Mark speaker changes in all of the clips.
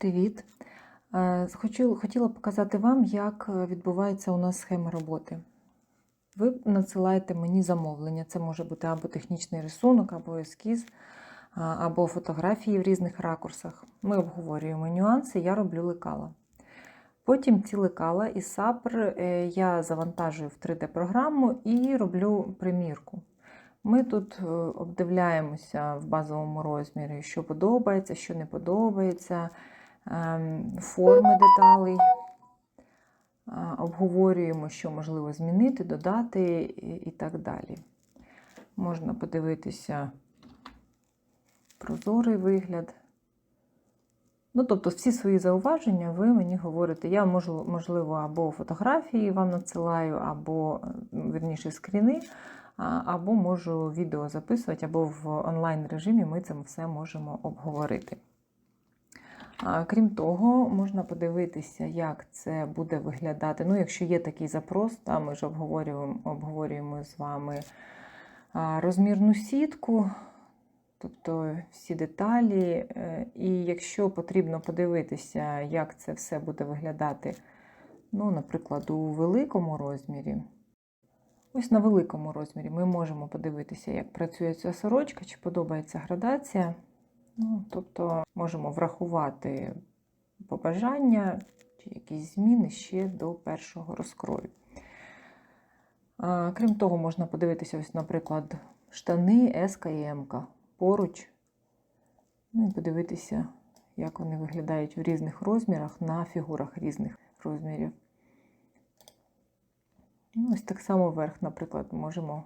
Speaker 1: Привіт! Е, хотіла показати вам, як е, відбувається у нас схема роботи. Ви надсилаєте мені замовлення. Це може бути або технічний рисунок, або ескіз, або фотографії в різних ракурсах. Ми обговорюємо нюанси, я роблю лекала. Потім ці лекала і сапр е, я завантажую в 3D-програму і роблю примірку. Ми тут е, обдивляємося в базовому розмірі, що подобається, що не подобається, форми деталей. Обговорюємо, що можливо змінити, додати і так далі. Можна подивитися прозорий вигляд. Ну, тобто, всі свої зауваження ви мені говорите. Я можливо, або фотографії вам надсилаю, або, верніше, скріни, або можу відео записувати, або в онлайн режимі ми це все можемо обговорити. Крім того, можна подивитися, як це буде виглядати. Ну, якщо є такий запрос, та ми ж обговорюємо, обговорюємо з вами розмірну сітку, тобто всі деталі. Е, І якщо потрібно подивитися, як це все буде виглядати, ну, наприклад, у великому розмірі. Ось на великому розмірі ми можемо подивитися, як працює ця сорочка, чи подобається градація. Ну, тобто можемо врахувати побажання чи якісь зміни ще до першого розкрою. Крім того, можна подивитися, ось, наприклад, штани S і М поруч. Ну і подивитися, як вони виглядають в різних розмірах на фігурах різних розмірів. Ну, Ось так само вверх, наприклад, можемо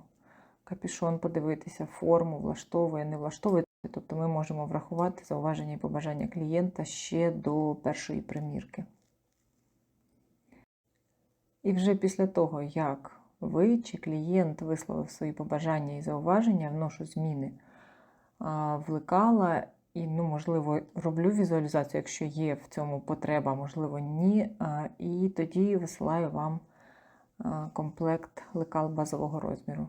Speaker 1: капюшон подивитися, форму, влаштовує, не влаштовує. Тобто ми можемо врахувати зауваження і побажання клієнта ще до першої примірки. І вже після того, як ви чи клієнт висловив свої побажання і зауваження, вношу зміни в лекала і, ну, можливо, роблю візуалізацію, якщо є в цьому потреба, можливо, ні. І тоді висилаю вам комплект лекал базового розміру.